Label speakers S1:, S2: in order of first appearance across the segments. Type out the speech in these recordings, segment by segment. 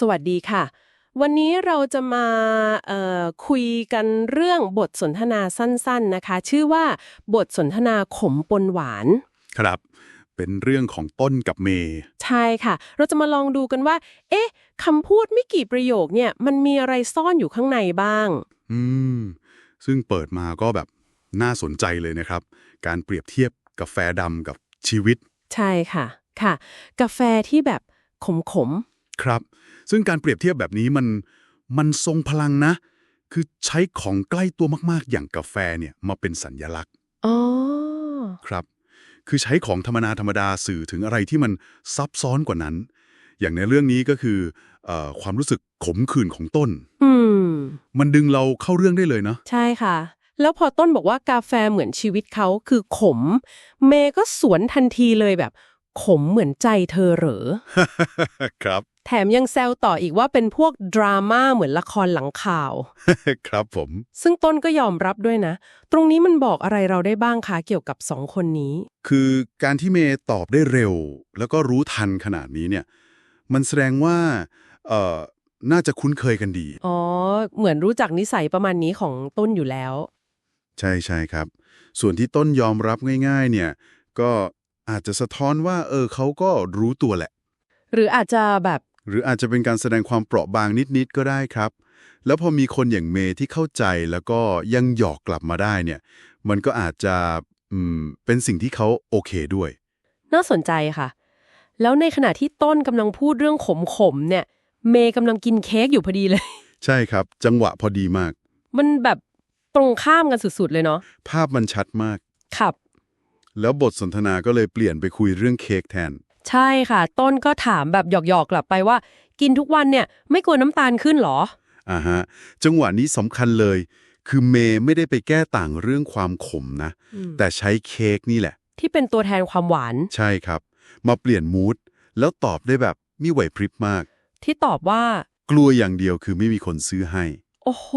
S1: สวัสดีค่ะ วันนี้เราจะมาเอ่อคุยกันเรื่องบทสนทนาสั้นๆนะคะ ชื่อว่าบทสนทนาขมปนหวาน
S2: ครับ เป็นเรื่องของต้นกับเมย์
S1: ใช่ค่ะ เราจะมาลองดูกันว่า เอ๊ะคำพูดไม่กี่ประโยคเนี่ยมันมีอะไรซ่อนอยู่ข้างในบ้าง
S2: อืม ซึ่งเปิดมาก็แบบน่าสนใจเลยนะครับ การเปรียบเทียบกาแฟดำกับชีวิต
S1: ใช่ค่ะค่ะ กาแฟที่แบบขม
S2: ครับ ซึ่งการเปรียบเทียบแบบนี้มันมันทรงพลังนะ คือใช้ของใกล้ตัวมากๆ อย่างกาแฟเนี่ยมาเป็นสัญญลักษณ์
S1: ๆอ๋อ
S2: ครับ คือใช้ของธรรมนาธรรมดาสื่อถึงอะไรที่มันซับซ้อนกว่านั้น อย่างในเรื่องนี้ก็คือเออความรู้สึกขมขื่นของต้น
S1: อืม
S2: มันดึงเราเข้าเรื่องได้เลยเนาะ
S1: ใช่ค่ะ แล้วพอต้นบอกว่ากาแฟเหมือนชีวิตเขาคือขม เมย์ก็สวนทันทีเลยแบบ ขมเหมือนใจเธอเหรอ
S2: ครับ
S1: แถมยังแซวต่ออีกว่าเป็นพวกดราม่าเหมือนละครหลังข่าว
S2: ครับผม
S1: ซึ่งต้นก็ยอมรับด้วยนะ ตรงนี้มันบอกอะไรเราได้บ้างคะเกี่ยวกับสองคนนี้
S2: คือการที่เมย์ตอบได้เร็ว แล้วก็รู้ทันขนาดนี้เนี่ย มันแสดงว่าเอ่อน่าจะคุ้นเคยกันดี
S1: อ๋อ เหมือนรู้จักนิสัยประมาณนี้ของต้นอยู่แล้ว
S2: ใช่ใช่ครับ ส่วนที่ต้นยอมรับง่าย ๆ เนี่ย ก็อาจจะสะท้อนว่า เออเขาก็รู้ตัวแหละ
S1: หรืออาจจะแบบ
S2: หรืออาจจะเป็นการแสดงความเปราะบางนิดๆก็ได้ครับ แล้วพอมีคนอย่างเมย์ที่เข้าใจแล้วก็ยังหยอกกลับมาได้เนี่ย มันก็อาจจะอืมเป็นสิ่งที่เขาโอเคด้วย
S1: น่าสนใจค่ะ แล้วในขณะที่ต้นกำลังพูดเรื่องขมๆเนี่ย เมย์กำลังกินเค้กอยู่พอดีเลย
S2: ใช่ครับ จังหวะพอดีมาก
S1: มันแบบตรงข้ามกันสุดๆเลยเนาะ
S2: ภาพมันชัดมาก
S1: ครับ
S2: แล้วบทสนทนาก็เลยเปลี่ยนไปคุยเรื่องเค้กแทน
S1: ใช่ค่ะ ต้นก็ถามแบบหยอกๆกลับไปว่า กินทุกวันเนี่ยไม่กลัวน้ำตาลขึ้นเหรอ
S2: อ่าฮะ จังหวะนี้สำคัญเลย คือเมย์ไม่ได้ไปแก้ต่างเรื่องความขมนะ
S1: อืม
S2: แต่ใช้เค้กนี่แหละ
S1: ที่เป็นตัวแทนความหวาน
S2: ใช่ครับ มาเปลี่ยนมูดแล้วตอบได้แบบมีไหวพริบมาก
S1: ที่ตอบว่า
S2: กลัวอย่างเดียวคือไม่มีคนซื้อให้
S1: โอ้โห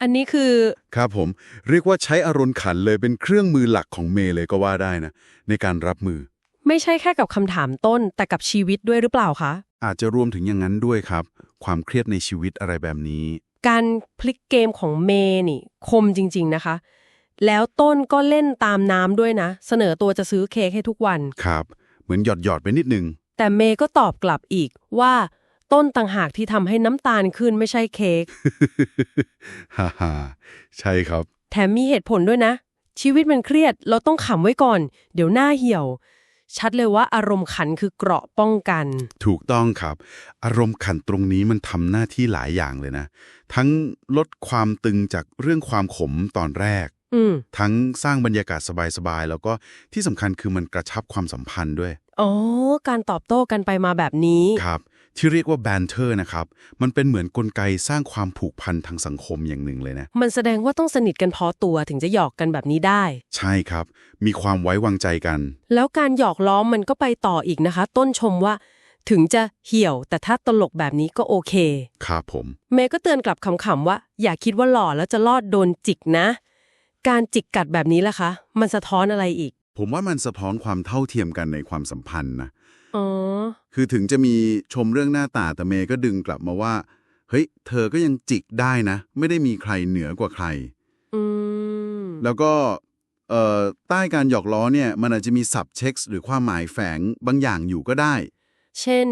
S1: อันนี้คือ
S2: ครับผม เรียกว่าใช้อารมณ์ขันเลยเป็นเครื่องมือหลักของเมย์เลยก็ว่าได้นะ ในการรับมือ
S1: ไม่ใช่แค่กับคำถามต้น แต่กับชีวิตด้วยหรือเปล่าคะ
S2: อาจจะรวมถึงอย่างนั้นด้วยครับ ความเครียดในชีวิตอะไรแบบนี้
S1: การพลิกเกมของเมย์นี่ คมจริง ๆนะคะ แล้วต้นก็เล่นตามน้ำด้วยนะ เสนอตัวจะซื้อเค้กให้ทุกวัน
S2: ครับ เหมือนหยอดหยอดๆไปนิดนึง
S1: แต่เมย์ก็ตอบกลับอีกว่าต้นต่างหากที่ทำให้น้ำตาลขึ้นไม่ใช่เค้ก
S2: ฮ่าฮ่าใช่ครับ
S1: แถมมีเหตุผลด้วยนะ ชีวิตมันเครียดเราต้องขำไว้ก่อน เดี๋ยวหน้าเหี่ยว ชัดเลยว่าอารมณ์ขันคือเกราะป้องกัน
S2: ถูกต้องครับ อารมณ์ขันตรงนี้มันทำหน้าที่หลายอย่างเลยนะ ทั้งลดความตึงจากเรื่องความขมตอนแรก
S1: อืม
S2: ทั้งสร้างบรรยากาศสบายๆ แล้วก็ที่สำคัญคือมันกระชับความสัมพันธ์ด้วย
S1: อ๋อ การตอบโต้กันไปมาแบบนี้
S2: ครับ ที่เรียกว่าแบนเทอร์นะครับ มันเป็นเหมือนกลไกสร้างความผูกพันทางสังคมอย่างหนึ่งเลยนะ
S1: มันแสดงว่าต้องสนิทกันพอตัวถึงจะหยอกกันแบบนี้ได้
S2: ใช่ครับ มีความไว้วางใจกัน
S1: แล้วการหยอกล้อมมันก็ไปต่ออีกนะคะ ต้นชมว่า ถึงจะเหี่ยวแต่ถ้าตลกแบบนี้ก็โอเค
S2: ครับผม
S1: เมย์ก็เตือนกลับคำๆว่า อย่าคิดว่าหล่อแล้วจะรอดโดนจิกนะ การจิกกัดแบบนี้ล่ะคะ มันสะท้อนอะไรอีก
S2: ผมว่ามันสะท้อนความเท่าเทียมกันในความสัมพันธ์นะ
S1: อ๋อ
S2: คือถึงจะมีชมเรื่องหน้าตาแต่เมย์ก็ดึงกลับมาว่า เฮ้ย เธอก็ยังจิกได้นะ ไม่ได้มีใครเหนือกว่าใคร
S1: อืม
S2: แล้วก็เอ่อใต้การหยอกล้อเนี่ย มันอาจจะมีสับเช็คหรือความหมายแฝงบางอย่างอยู่ก็ได้
S1: เช่น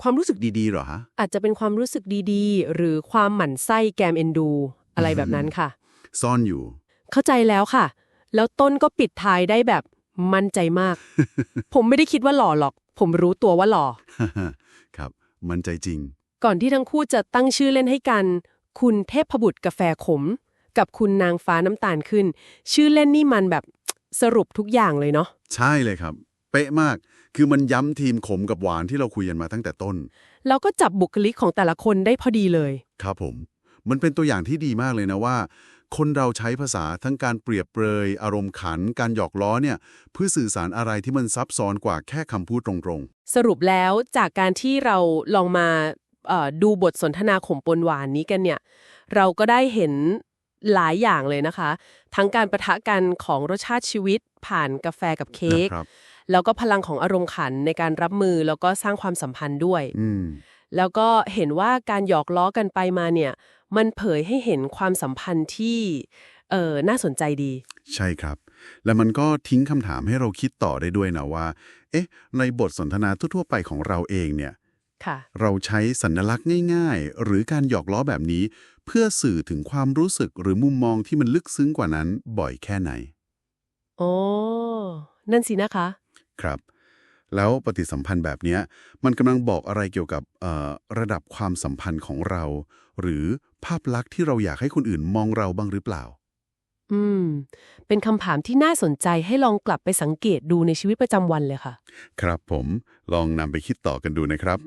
S2: ความรู้สึกดีๆเหรอฮะ
S1: อาจจะเป็นความรู้สึกดีๆ หรือความหมั่นไส้แกมเอ็นดู อะไรแบบนั้นค่ะ
S2: ซ่อนอยู่
S1: เข้าใจแล้วค่ะ แล้วต้นก็ปิดท้ายได้แบบมั่นใจมาก ผมไม่ได้คิดว่าหล่อหรอก ผมรู้ตัวว่าหล่อ
S2: ครับ มันใจจริง
S1: ก่อนที่ทั้งคู่จะตั้งชื่อเล่นให้กัน คุณเทพบุตรกาแฟขม กับคุณนางฟ้าน้ำตาลขึ้น ชื่อเล่นนี่มันแบบสรุปทุกอย่างเลยเนาะ
S2: ใช่เลยครับ เป๊ะมาก คือมันย้ำทีมขมกับหวานที่เราคุยกันมาตั้งแต่ต้น
S1: แล้วก็จับบุคลิกของแต่ละคนได้พอดีเลย
S2: ครับผม มันเป็นตัวอย่างที่ดีมากเลยนะว่า คนเราใช้ภาษาทั้งการเปรียบเปรย อารมณ์ขัน การหยอกล้อเนี่ยเพื่อสื่อสารอะไรที่มันซับซ้อนกว่าแค่คำพูดตรง
S1: สรุปแล้วจากการที่เราลองมาเอ่อดูบทสนทนาขมปนหวานนี้กันเนี่ย เราก็ได้เห็นหลายอย่างเลยนะคะ ทั้งการประทะกันของรสชาติชีวิต ผ่านกาแฟกับ
S2: ๆ
S1: เค้ก
S2: นะครับ
S1: แล้วก็พลังของอารมณ์ขันในการรับมือแล้วก็สร้างความสัมพันธ์ด้วย
S2: อืม
S1: แล้วก็เห็นว่าการหยอกล้อกันไปมาเนี่ย มันเผยให้เห็นความสัมพันธ์ที่เออน่าสนใจดี
S2: ใช่ครับ และมันก็ทิ้งคำถามให้เราคิดต่อได้ด้วยนะว่า เอ๊ะ ในบทสนทนาทั่วๆไปของเราเองเนี่ย
S1: ค่ะ
S2: เราใช้สัญลักษณ์ง่ายๆ หรือการหยอกล้อแบบนี้ เพื่อสื่อถึงความรู้สึกหรือมุมมองที่มันลึกซึ้งกว่านั้นบ่อยแค่ไหน
S1: อ๋อนั่นสินะคะ
S2: ครับ แล้วปฏิสัมพันธ์แบบเนี้ยมันกำลังบอกอะไรเกี่ยวกับเอ่อระดับความสัมพันธ์ของเรา หรือภาพลักษณ์ที่เราอยากให้คนอื่นมองเราบ้างหรือเปล่า
S1: อืม เป็นคำถามที่น่าสนใจให้ลองกลับไปสังเกตดูในชีวิตประจำวันเลยค่ะ
S2: ครับผมลองนำไปคิดต่อกันดูนะครับ